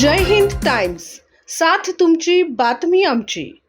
जय Hind times. साथ तुमची बातमी आमची.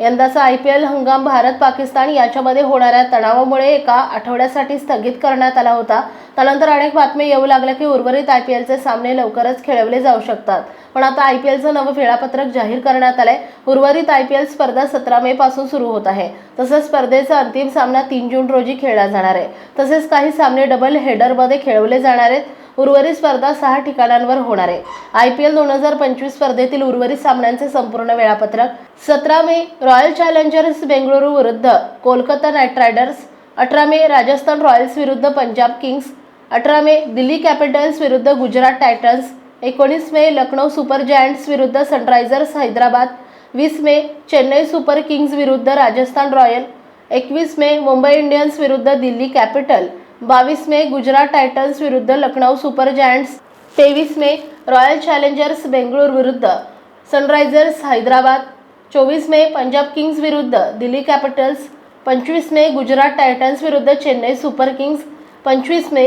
यंदाचा आय पी एल हंगाम भारत पाकिस्तान याच्यामध्ये होणाऱ्या तणावामुळे एका आठवड्यासाठी स्थगित करण्यात आला होता. त्यानंतर अनेक बातम्या येऊ लागल्या की उर्वरित आय पी एलचे सामने लवकरच खेळवले जाऊ शकतात. पण आता आय पी एलचं नवं वेळापत्रक जाहीर करण्यात आलंय. उर्वरित आय पी एल स्पर्धा सतरा मे पासून सुरू होत आहे. तसंच स्पर्धेचा अंतिम सामना तीन जून रोजी खेळला जाणार आहे. तसेच काही सामने डबल हेडरमध्ये खेळवले जाणार आहेत. उर्वरित स्पर्धा सहा ठिकाणांवर होणार आहे. आय पी एल दोन हजार पंचवीस स्पर्धेतील उर्वरित सामन्यांचे संपूर्ण वेळापत्रक सतरा मे रॉयल चॅलेंजर्स बेंगळुरू विरुद्ध कोलकाता नाईट रायडर्स अठरा मे राजस्थान रॉयल्स विरुद्ध पंजाब किंग्स अठरा मे दिल्ली कॅपिटल्स विरुद्ध गुजरात टायटन्स एकोणीस मे लखनौ सुपर जायंट्स विरुद्ध सनरायझर्स हैदराबाद वीस मे चेन्नई सुपर किंग्ज विरुद्ध राजस्थान रॉयल एकवीस मे मुंबई इंडियन्स विरुद्ध दिल्ली कॅपिटल बावीस मे गुजरात टायटन्स विरुद्ध लखनौ सुपर जायंट्स तेवीस मे रॉयल चॅलेंजर्स बेंगळूर विरुद्ध सनरायझर्स हैदराबाद चोवीस मे पंजाब किंग्ज विरुद्ध दिल्ली कॅपिटल्स पंचवीस मे गुजरात टायटन्स विरुद्ध चेन्नई सुपर किंग्ज पंचवीस मे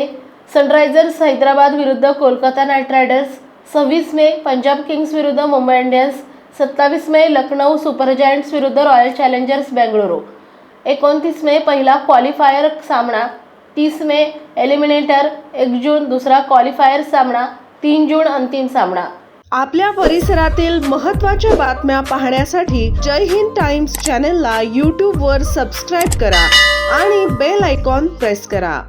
सनरायझर्स हैदराबाद विरुद्ध कोलकाता नाईट रायडर्स सव्वीस मे पंजाब किंग्स विरुद्ध मुंबई इंडियन्स सत्तावीस मे लखनौ सुपर जायंट्स विरुद्ध रॉयल चॅलेंजर्स बेंगळुरू एकोणतीस मे पहिला क्वालिफायर सामना तीस मे एलिमिनेटर एक जून दुसरा क्वालिफायर सामना तीन जून अंतिम सामना. आपल्या परिसरातील महत्त्वाच्या बातम्या पाहण्यासाठी जय हिंद टाइम्स चॅनलला यूट्यूबवर सबस्क्राईब करा आणि बेल आयकॉन प्रेस करा.